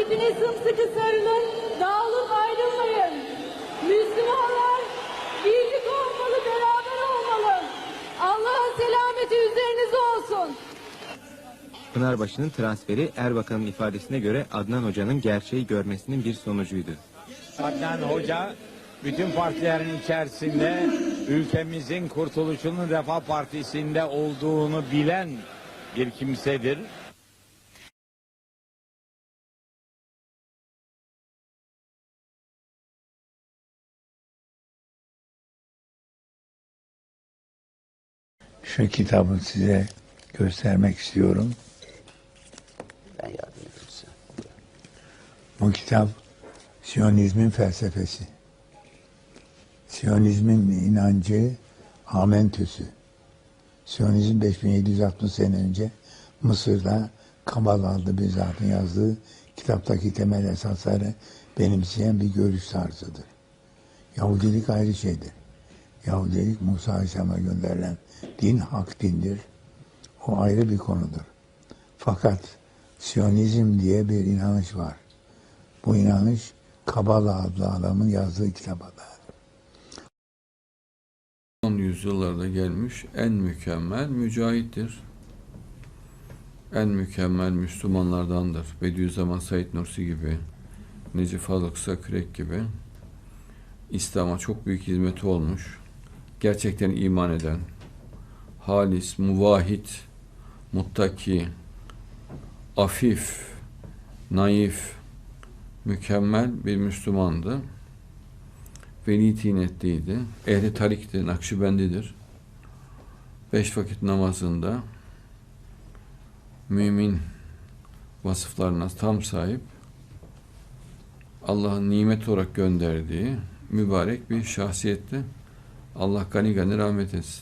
ipine sımsıkı sarılın, dağılıp ayrılmayın. Müslümanlar birlik olmalı, beraber olmalı. Allah'ın selameti üzerinize olsun. Pınarbaşı'nın transferi Erbakan'ın ifadesine göre Adnan Hoca'nın gerçeği görmesinin bir sonucuydu. Adnan Hoca bütün partilerin içerisinde ülkemizin kurtuluşunun Refah Partisi'nde olduğunu bilen bir kimsedir. Şu kitabı size göstermek istiyorum. Ben yardım. Bu kitap Siyonizmin felsefesi. Siyonizmin inancı amentüsü. Siyonizm 5760 sene önce Mısır'da Kabala adlı bir zatın yazdığı kitaptaki temel esasları benimseyen bir görüş tarzıdır. Yahudilik ayrı şeydir. Yahudilik Musa Aleyhisselam'a gönderilen din hak dindir. O ayrı bir konudur. Fakat Siyonizm diye bir inanış var. Bu inanış Kabala adlı adamın yazdığı kitaba dair. Son yüzyıllarda gelmiş en mükemmel mücahittir. En mükemmel Müslümanlardandır. Bediüzzaman Said Nursi gibi, Necip Fazıl Kısakürek gibi İslam'a çok büyük hizmeti olmuş. Gerçekten iman eden, halis, muvahit, muttaki, afif, naif, mükemmel bir Müslümandı. Veli tinetliydi. Ehli tarikti, Nakşibendidir. Beş vakit namazında mümin vasıflarına tam sahip Allah'ın nimet olarak gönderdiği mübarek bir şahsiyetti. Allah gani gani rahmet etsin.